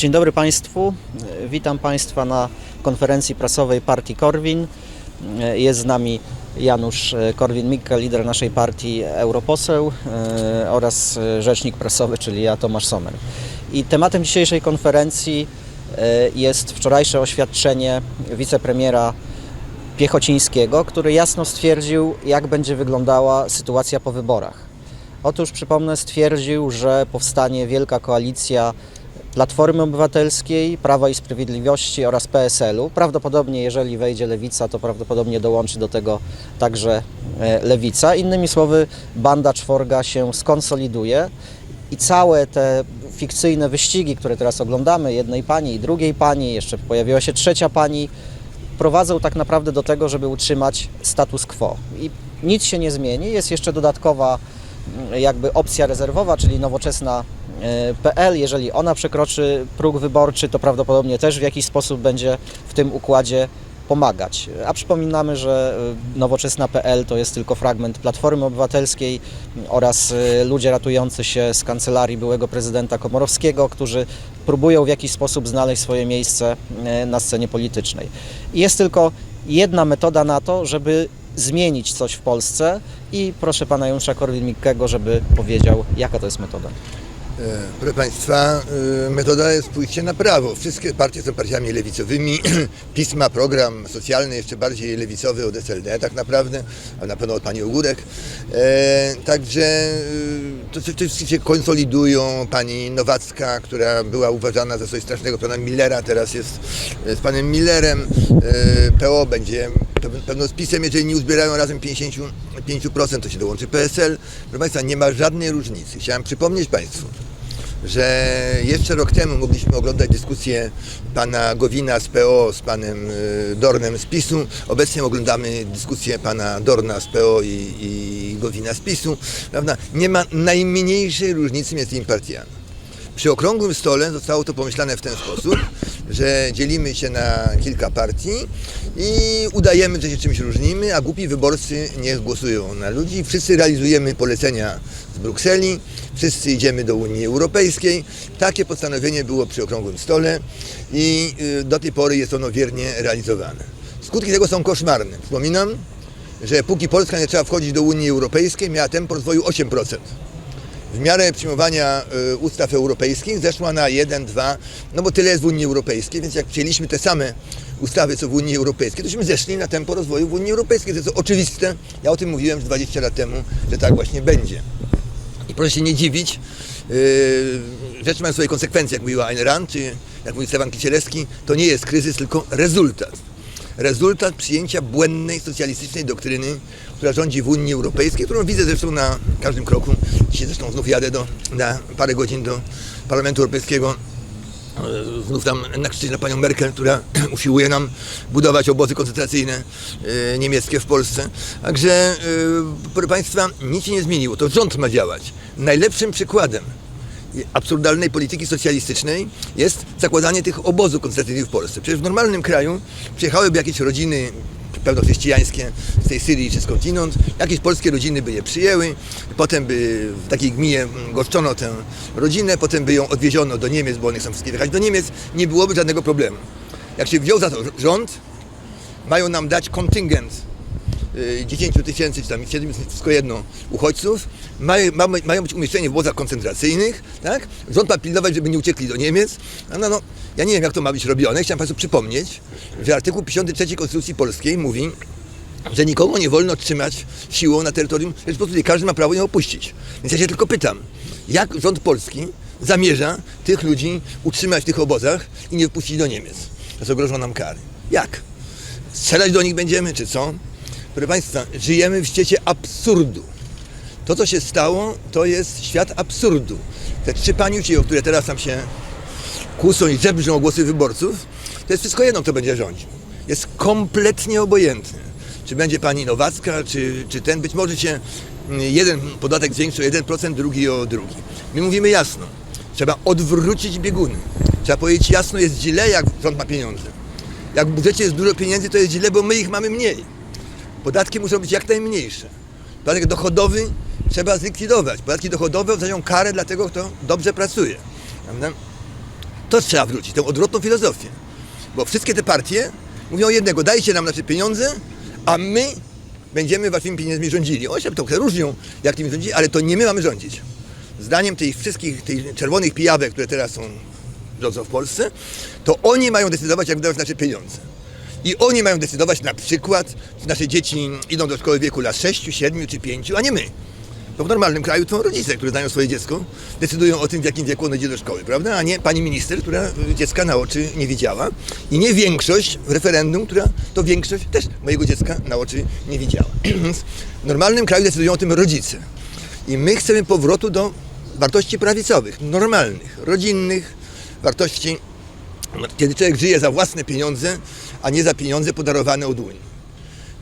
Dzień dobry Państwu. Witam Państwa na konferencji prasowej partii Korwin. Jest z nami Janusz Korwin-Mikke, lider naszej partii, europoseł e, oraz rzecznik prasowy, czyli ja, Tomasz Sommer. I tematem dzisiejszej konferencji e, jest wczorajsze oświadczenie wicepremiera Piechocińskiego, który jasno stwierdził, jak będzie wyglądała sytuacja po wyborach. Otóż przypomnę, stwierdził, że powstanie wielka koalicja Platformy Obywatelskiej, Prawa i Sprawiedliwości oraz PSL-u. Prawdopodobnie, jeżeli wejdzie Lewica, to prawdopodobnie dołączy do tego także e, Lewica. Innymi słowy, banda czworga się skonsoliduje i całe te fikcyjne wyścigi, które teraz oglądamy, jednej pani i drugiej pani, jeszcze pojawiła się trzecia pani, prowadzą tak naprawdę do tego, żeby utrzymać status quo. I nic się nie zmieni. Jest jeszcze dodatkowa mm, jakby opcja rezerwowa, czyli nowoczesna PL. Jeżeli ona przekroczy próg wyborczy, to prawdopodobnie też w jakiś sposób będzie w tym układzie pomagać. A przypominamy, że e, nowoczesna PL to jest tylko fragment Platformy Obywatelskiej oraz e, ludzie ratujący się z kancelarii byłego prezydenta Komorowskiego, którzy próbują w jakiś sposób znaleźć swoje miejsce e, na scenie politycznej. Jest tylko jedna metoda na to, żeby zmienić coś w Polsce i proszę pana Janusza Korwin-Mikkego, żeby powiedział, jaka to jest metoda. E, Proszę Państwa, e, metoda jest pójście na prawo. Wszystkie partie są partiami lewicowymi. PiS ma program socjalny jeszcze bardziej lewicowy od SLD tak naprawdę, a na pewno od Pani Ogórek. E, Także to to wszyscy się konsolidują. Pani Nowacka, która była uważana za coś strasznego, pana Millera, teraz jest z Panem Millerem. PO będzie pe- pewno z PiSem, jeżeli nie uzbierają razem 55%, to się dołączy PSL. Proszę Państwa, nie ma żadnej różnicy. Chciałem przypomnieć Państwu, że jeszcze rok temu mogliśmy oglądać dyskusję pana Gowina z PO z panem y, Dornem z PiSu. Obecnie oglądamy dyskusję pana Dorna z PO i, i Gowina z PiSu. Prawda? Nie ma najmniejszej różnicy między tymi partiami. Przy okrągłym stole zostało to pomyślane w ten sposób, że dzielimy się na kilka partii i udajemy, że się czymś różnimy, a głupi wyborcy niech głosują na ludzi. Wszyscy realizujemy polecenia z Brukseli, wszyscy idziemy do Unii Europejskiej. Takie postanowienie było przy okrągłym stole i y, do tej pory jest ono wiernie realizowane. Skutki tego są koszmarne. Przypominam, że póki Polska nie trzeba wchodzić do Unii Europejskiej, miała tempo rozwoju 8% w miarę przyjmowania y, ustaw europejskich zeszła na 1, 2, no bo tyle jest w Unii Europejskiej, więc jak przyjęliśmy te same ustawy co w Unii Europejskiej, tośmy zeszli na tempo rozwoju w Unii Europejskiej. To jest oczywiste. Ja o tym mówiłem już 20 lat temu, że tak właśnie będzie. I proszę się nie dziwić, yy, rzeczy mają swoje konsekwencje, jak mówiła Ayn Rand, czy jak mówi Stefan Kicielewski, to nie jest kryzys, tylko rezultat. Rezultat przyjęcia błędnej socjalistycznej doktryny, która rządzi w Unii Europejskiej, którą widzę zresztą na każdym kroku. Dzisiaj zresztą znów jadę do, na parę godzin do Parlamentu Europejskiego E, znów tam nakrzyczeć na panią Merkel, która usiłuje nam budować obozy koncentracyjne e, niemieckie w Polsce. Także, e, proszę Państwa, nic się nie zmieniło. To rząd ma działać. Najlepszym przykładem absurdalnej polityki socjalistycznej jest zakładanie tych obozów koncentracyjnych w Polsce. Przecież w normalnym kraju przyjechałyby jakieś rodziny pewno chrześcijańskie z tej Syrii czy skądinąd, jakieś polskie rodziny by je przyjęły, potem by w takiej gminie goszczono tę rodzinę, potem by ją odwieziono do Niemiec, bo one chcą wszystkie wjechać do Niemiec, nie byłoby żadnego problemu. Jak się wziął za to rząd, mają nam dać kontyngent 10 tysięcy, czy tam 7, wszystko jedno, uchodźców, mają, ma, mają być umieszczeni w obozach koncentracyjnych, tak? Rząd ma pilnować, żeby nie uciekli do Niemiec. A No, no, ja nie wiem, jak to ma być robione. Chciałem Państwu przypomnieć, że artykuł 53 Konstytucji Polskiej mówi, że nikogo nie wolno trzymać siłą na terytorium Rzeczypospolitej. Każdy ma prawo ją opuścić. Więc ja się tylko pytam, jak rząd polski zamierza tych ludzi utrzymać w tych obozach i nie wpuścić do Niemiec? To zagrożą nam kary. Jak? Strzelać do nich będziemy, czy co? Proszę Państwa, żyjemy w świecie absurdu. To, co się stało, to jest świat absurdu. Te trzy paniuci, o które teraz tam się kłócą i żebrzą głosy wyborców, to jest wszystko jedno, kto będzie rządził. Jest kompletnie obojętny. Czy będzie pani Nowacka, czy, czy ten, być może się mm, jeden podatek zwiększy o 1%, drugi o drugi. My mówimy jasno, trzeba odwrócić bieguny. Trzeba powiedzieć jasno, jest źle, jak rząd ma pieniądze. Jak w budżecie jest dużo pieniędzy, to jest źle, bo my ich mamy mniej. Podatki muszą być jak najmniejsze. Podatek dochodowy trzeba zlikwidować. Podatki dochodowe oznaczają karę dla tego, kto dobrze pracuje. Prawda? To trzeba wrócić, tę odwrotną filozofię. Bo wszystkie te partie mówią jednego, dajcie nam nasze pieniądze, a my będziemy waszymi pieniędzmi rządzili. Się trochę różnią, jak tymi rządzili, ale to nie my mamy rządzić. Zdaniem tych wszystkich tych czerwonych pijawek, które teraz są rządzą w Polsce, to oni mają decydować, jak wydawać nasze pieniądze. I oni mają decydować na przykład, czy nasze dzieci idą do szkoły w wieku lat 6, 7 czy 5, a nie my. Bo w normalnym kraju to rodzice, którzy znają swoje dziecko, decydują o tym, w jakim wieku ono idzie do szkoły, prawda? A nie pani minister, która dziecka na oczy nie widziała. I nie większość w referendum, która to większość też mojego dziecka na oczy nie widziała. Więc w normalnym kraju decydują o tym rodzice. I my chcemy powrotu do wartości prawicowych, normalnych, rodzinnych, wartości, kiedy człowiek żyje za własne pieniądze, a nie za pieniądze podarowane od Unii.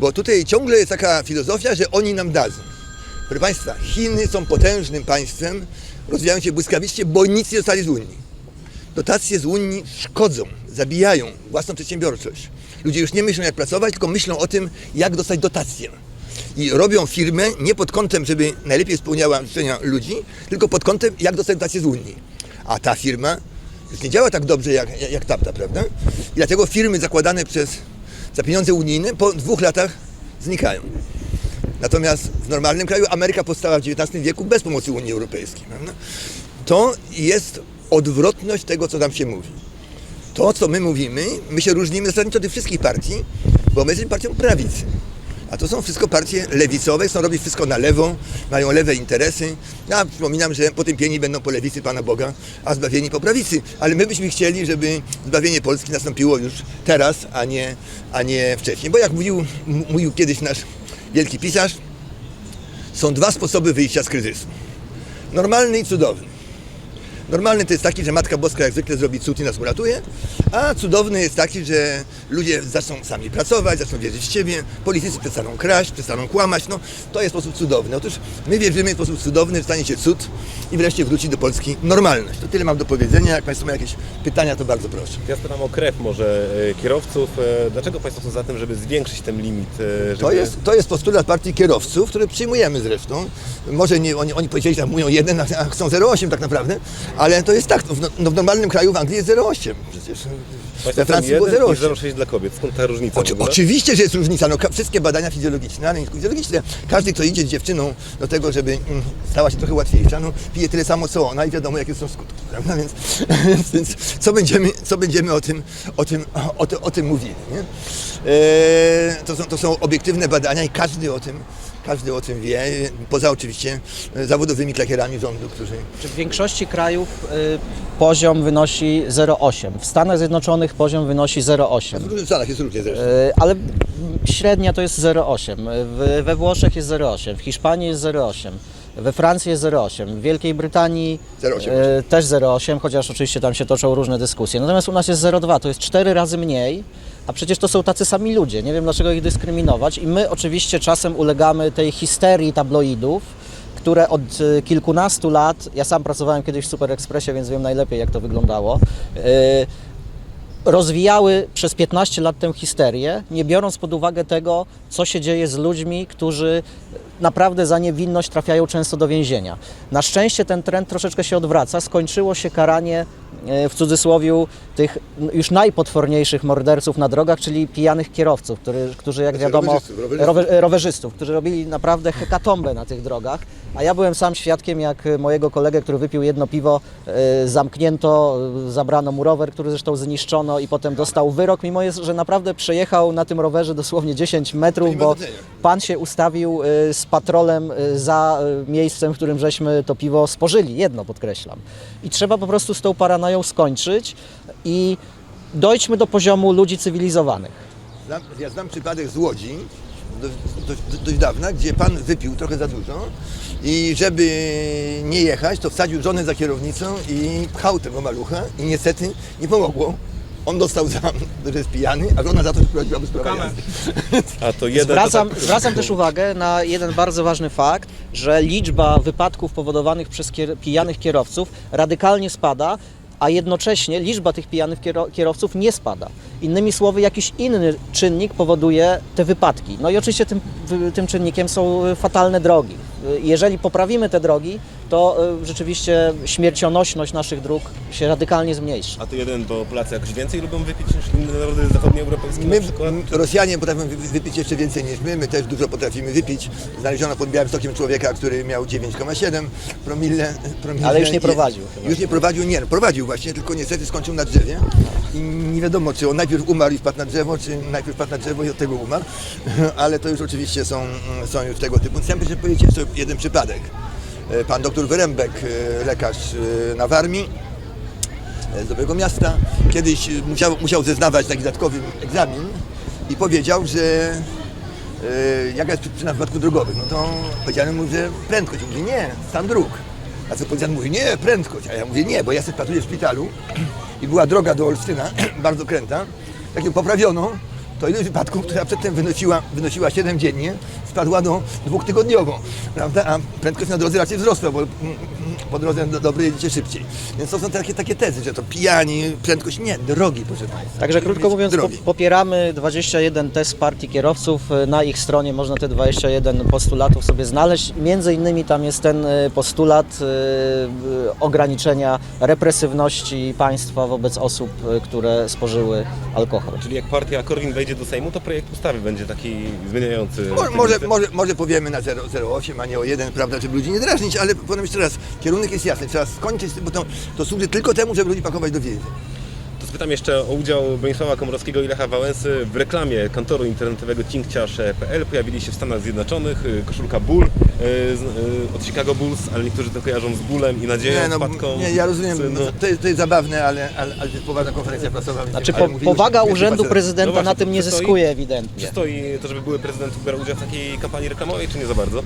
Bo tutaj ciągle jest taka filozofia, że oni nam dadzą. Proszę Państwa, Chiny są potężnym państwem, rozwijają się błyskawicznie, bo nic nie dostali z Unii. Dotacje z Unii szkodzą, zabijają własną przedsiębiorczość. Ludzie już nie myślą jak pracować, tylko myślą o tym, jak dostać dotację. I robią firmę nie pod kątem, żeby najlepiej spełniała życzenia ludzi, tylko pod kątem, jak dostać dotację z Unii. A ta firma nie działa tak dobrze jak, jak, jak tamta, prawda? I dlatego firmy zakładane przez, za pieniądze unijne po dwóch latach znikają. Natomiast w normalnym kraju Ameryka powstała w XIX wieku bez pomocy Unii Europejskiej. Prawda? To jest odwrotność tego, co nam się mówi. To, co my mówimy, my się różnimy zasadniczo od wszystkich partii, bo my jesteśmy partią prawicy. A to są wszystko partie lewicowe, chcą robić wszystko na lewo, mają lewe interesy. Ja przypominam, że potępieni będą po lewicy Pana Boga, a zbawieni po prawicy. Ale my byśmy chcieli, żeby zbawienie Polski nastąpiło już teraz, a nie, a nie wcześniej. Bo jak mówił, mówił kiedyś nasz wielki pisarz, są dwa sposoby wyjścia z kryzysu. Normalny i cudowny. Normalny to jest taki, że Matka Boska jak zwykle zrobi cud i nas uratuje, a cudowny jest taki, że ludzie zaczną sami pracować, zaczną wierzyć w siebie, politycy przestaną kraść, przestaną kłamać. No, to jest sposób cudowny. Otóż my wierzymy w sposób cudowny, że stanie się cud i wreszcie wróci do Polski normalność. To tyle mam do powiedzenia. Jak Państwo mają jakieś pytania, to bardzo proszę. Ja pytam o krew może e, kierowców. E, Dlaczego Państwo są za tym, żeby zwiększyć ten limit? e, Żeby... To jest, to jest postulat partii kierowców, który przyjmujemy zresztą. Może nie, oni, oni powiedzieli, że mówią jeden, a chcą 0,8 tak naprawdę, ale to jest tak. No, w- no, w normalnym kraju w Anglii jest 0,8 przecież. Państwo We Francji było jeden i 0,8. 0,6 dla kobiet. Skąd ta różnica? Oczy, w ogóle? oczywiście, że jest różnica. No, ka- wszystkie badania fizjologiczne, ale fizjologiczne. Każdy, kto idzie z dziewczyną do tego, żeby mm, stała się trochę łatwiejsza, no, pije tyle samo co ona i wiadomo, jakie są skutki. Prawda? Więc, więc, co będziemy, co będziemy o, tym, o, tym, o, o tym mówili? Nie? E, to, są, to są obiektywne badania i każdy o tym, każdy o tym wie, poza oczywiście zawodowymi klakierami rządu, którzy Czy w większości krajów y, poziom wynosi 0,8. W Stanach Zjednoczonych poziom wynosi 0,8. w różnych stanach jest różnie zresztą. Y, Ale średnia to jest 0,8. W- We Włoszech jest 0,8, w Hiszpanii jest 0,8. We Francji jest 0,8, w Wielkiej Brytanii 0,8. e, też 0,8, chociaż oczywiście tam się toczą różne dyskusje. Natomiast u nas jest 0,2, to jest 4 razy mniej, a przecież to są tacy sami ludzie, nie wiem dlaczego ich dyskryminować i my oczywiście czasem ulegamy tej histerii tabloidów, które od e, kilkunastu lat, ja sam pracowałem kiedyś w Super Expressie, więc wiem najlepiej jak to wyglądało, e, rozwijały przez 15 lat tę histerię, nie biorąc pod uwagę tego, co się dzieje z ludźmi, którzy naprawdę za niewinność trafiają często do więzienia. Na szczęście ten trend troszeczkę się odwraca. Skończyło się karanie e, w cudzysłowie tych już najpotworniejszych morderców na drogach, czyli pijanych kierowców, który, którzy jak Znaczy wiadomo, rowerzystów, rowerzystów. rowe, rowerzystów, którzy robili naprawdę hekatombę na tych drogach. A ja byłem sam świadkiem, jak mojego kolegę, który wypił jedno piwo, e, zamknięto, e, zabrano mu rower, który zresztą zniszczono i potem dostał wyrok, mimo jest, że naprawdę przejechał na tym rowerze dosłownie 10 metrów, bo pan się ustawił e, z patrolem za miejscem, w którym żeśmy to piwo spożyli. Jedno podkreślam. I trzeba po prostu z tą paranoją skończyć i dojdźmy do poziomu ludzi cywilizowanych. Znam, ja znam przypadek z Łodzi, dość, dość, dość dawna, gdzie pan wypił trochę za dużo i żeby nie jechać, to wsadził żonę za kierownicą i pchał tego malucha i niestety nie pomogło. On dostał za, że jest pijany, a żona za to, że prowadziłaby sprawę jazdy. A to jeden Zwracam, to tak... zwracam też uwagę na jeden bardzo ważny fakt, że liczba wypadków powodowanych przez kier pijanych kierowców radykalnie spada, a jednocześnie liczba tych pijanych kiero kierowców nie spada. Innymi słowy, jakiś inny czynnik powoduje te wypadki. No i oczywiście tym, tym czynnikiem są y, fatalne drogi. Y, Jeżeli poprawimy te drogi, to y, rzeczywiście śmiercionośność naszych dróg się radykalnie zmniejszy. A to jeden, bo Polacy jakoś więcej lubią wypić niż inne narody zachodnioeuropejskie My, na przykład? m, Rosjanie potrafią wy- wypić jeszcze więcej niż my, my też dużo potrafimy wypić. Znaleziono pod Białymstokiem człowieka, który miał 9,7 promille, promille. Ale już nie prowadził chyba. Już nie prowadził, nie, prowadził właśnie, tylko niestety skończył na drzewie. I nie wiadomo, czy on najpierw umarł i wpadł na drzewo, czy najpierw wpadł na drzewo i od tego umarł. Ale to już oczywiście są, są już tego typu. Chciałem jeszcze powiedzieć jeszcze jeden przypadek. E, Pan doktor Wyrębek, e, lekarz e, na Warmii, z Dobrego Miasta. Kiedyś musiał, musiał zeznawać taki dodatkowy egzamin i powiedział, że jaka jest przyczyna wypadków drogowych. No to powiedziałem mu, że prędkość. Mówi, nie, stan dróg. A co policjant mówi, nie, prędkość. A ja mówię, nie, bo ja sobie pracuję w szpitalu i była droga do Olsztyna, bardzo kręta. Jak ją poprawiono, to ilość wypadków, która przedtem wynosiła, wynosiła 7 dziennie, spadła do dwóch prawda? A prędkość na drodze raczej wzrosła, bo mm, po drodze do, dobrej jedziecie szybciej. Więc to są takie, takie tezy, że to pijani, prędkość, nie, drogi, proszę Państwa. Także krótko mówiąc, drogi. popieramy 21 test partii kierowców. Na ich stronie można te 21 postulatów sobie znaleźć. Między innymi tam jest ten y, postulat y, y, ograniczenia represywności państwa wobec osób, które spożyły alkohol. Czyli jak partia Korwin wejdzie do Sejmu, to projekt ustawy będzie taki zmieniający. Może, może, może powiemy na 0, 0,8, a nie o 1, prawda, żeby ludzi nie drażnić, ale powiem jeszcze raz, kierunek jest jasny, trzeba skończyć, bo to, to służy tylko temu, żeby ludzi pakować do więzień. To spytam jeszcze o udział Bronisława Komorowskiego i Lecha Wałęsy w reklamie kantoru internetowego cinkciarz.pl. Pojawili się w Stanach Zjednoczonych, y, koszulka Bull od Chicago Bulls, ale niektórzy to kojarzą z bólem i nadzieją, Nie, no, wpadką. nie, ja rozumiem, no, to, jest, to jest zabawne, ale, ale, ale to jest poważna konferencja prasowa. Znaczy po, mówimy, powaga urzędu prezydenta No właśnie, na tym nie stoi- zyskuje ewidentnie. Przystoi to, żeby były prezydentów brał udział w takiej kampanii reklamowej, czy nie za bardzo?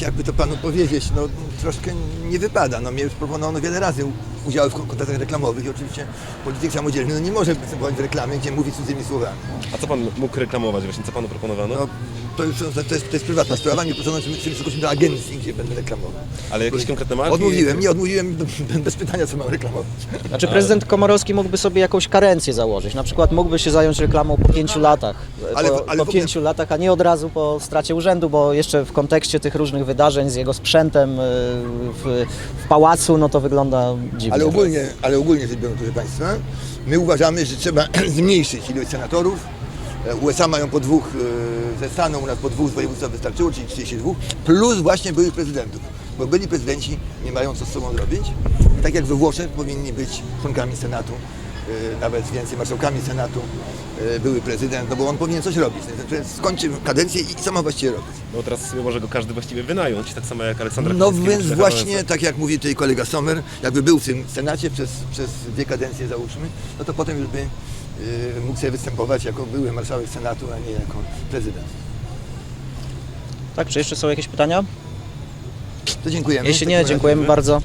Jakby to panu powiedzieć, no troszkę nie wypada. No mnie już proponowano wiele razy udziału w kontaktach reklamowych i oczywiście polityk samodzielny no, nie może występować w reklamie, gdzie mówi cudzymi słowami. A co pan mógł reklamować właśnie? Co panu proponowano? No, to już to jest, to jest prywatna sprawa, mnie proponowano, się do agencji, gdzie będę reklamował. Ale jakieś konkretne marki? Odmówiłem, nie odmówiłem bez pytania, co mam reklamować. Znaczy prezydent Komorowski mógłby sobie jakąś karencję założyć. Na przykład mógłby się zająć reklamą po pięciu latach. Ale- po ale po ogóle- pięciu latach, a nie od razu po stracie urzędu, bo jeszcze w kontekście tych różnych wydarzeń z jego sprzętem y, w, w pałacu, no to wygląda dziwnie. Ale ogólnie, ale ogólnie rzecz biorąc, proszę Państwa, my uważamy, że trzeba zmniejszyć ilość senatorów. E, USA mają po dwóch e, ze stanu, u nas po dwóch z województwa wystarczyło, czyli 32, plus właśnie byłych prezydentów. Bo byli prezydenci nie mają co z sobą zrobić. Tak jak we Włoszech powinni być członkami Senatu, e, nawet więcej marszałkami Senatu, były prezydent, no bo on powinien coś robić. Znaczy, skończy kadencję i co ma właściwie robić? No teraz sobie może go każdy właściwie wynająć, tak samo jak Aleksandra No więc właśnie, tak jak mówi tutaj kolega Sommer, jakby był w tym Senacie przez, przez dwie kadencje załóżmy, no to potem już by y, mógł sobie występować jako były marszałek Senatu, a nie jako prezydent. Tak, czy jeszcze są jakieś pytania? To dziękujemy. Jeśli nie, dziękujemy bardzo.